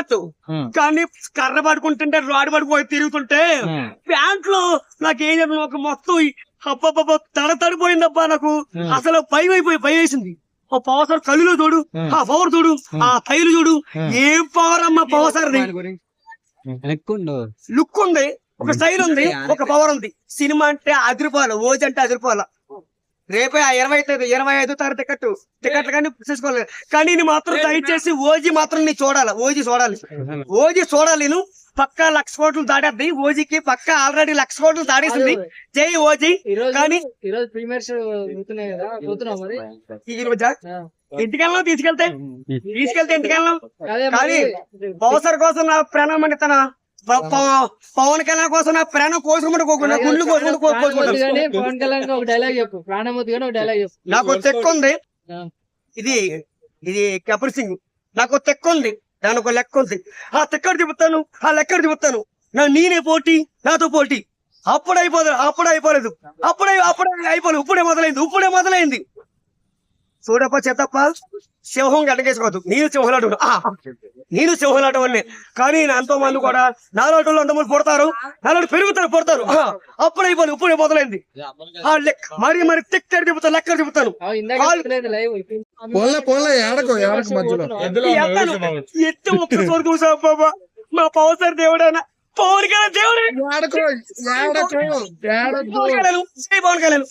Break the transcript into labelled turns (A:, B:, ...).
A: Shirt కానీ కర్ర పడుకుంటుంటే rod పడుకుని తిరుగుతుంటే ప్యాంట్లో నాకు ఏం చెప్పిన ఒక మొత్తం అబ్బబ్బబ్బ తడ తడిపోయిందబ్బా నాకు. అసలు పై అయిపోయి పై వేసింది. ఆ పవర్ సార్ కళ్ళు చూడు ఆ పవర్ చూడు ఆ తైలు చూడు. ఏం పవర్ అమ్మా పవర్ లుక్ ఉంది ఒక స్టైల్ ఉంది ఒక పవర్ ఉంది. సినిమా అంటే అదిరిపోవాలి ఓజీ అంటే అదిరిపోవాలి? రేపే ఆ ఇరవై ఐదు ఇరవై ఐదు తారీఖు టికెట్ టికెట్లు కానీ తీసుకోవాలి కానీ నీ మాత్రం దయచేసి ఓజీ మాత్రం నీ చూడాలి ఓజీ చూడాలి. ఓజీ చూడాలి నేను. పక్కా లక్ష కోట్లు దాటేద్ది. ఓజీకి పక్కా ఆల్రెడీ లక్ష కోట్లు దాటేసింది. జై ఓజీ. కానీ
B: ఈ రోజు ప్రీమియర్స్
A: రోజా. ఇంటికెళ్ళాం తీసుకెళ్తే. తీసుకెళ్తే ఇంటికెళ్ళాం. కానీ
B: మరి.
A: పవసర్ కోసం నా ప్రాణం అంటే తన. పవన్ కళ్యాణ్ కోసం నా ప్రాణం కోసుకుంటూ కోకుండా గుండ్లు కోసుకుంటూ
B: పవన్ కళ్యాణ్ ఒక డైలాగ్ చెప్పు. ఒక డైలాగ్ చెప్పు.
A: నాకు తెక్క ఉంది. ఇది ఇది కపూర్ సింగ్. నాకు ఒక తెక్క ఉంది. దానికి ఒక లెక్క ఉంది. ఆ తెక్కడ చెబుతాను ఆ లెక్కడ చెబుతాను నా నేనే పోటీ నాతో పోటీ. అప్పుడు అయిపోదు అప్పుడు అయిపోలేదు. అప్పుడే అప్పుడే అయిపోలేదు. ఇప్పుడే మొదలైంది ఇప్పుడే మొదలైంది. చూడప్ప చెత్తప్ప సింహం గడ్డకేసుకోవద్దు. నేను సింహలాట నేను సింహలాట అన్నీ కానీ ఎంతో మంది కూడా నాలుగు ఎంతమంది పుడతారు. నాలుగు పెరుగుతారు పుడతారు. అప్పుడు అయిపోలేదు ఇప్పుడే మొదలైంది. ఆ లెక్క మరి మరి తెక్క చెబుతాను లెక్క చెబుతాను. ఎత్తి ఒక్కసారి చూసా బాబా? మా పవన్ సార్ దేవుడైనా? పవన్ కళ్యాణ్ దేవుడే? పవన్ కళ్యాణ్.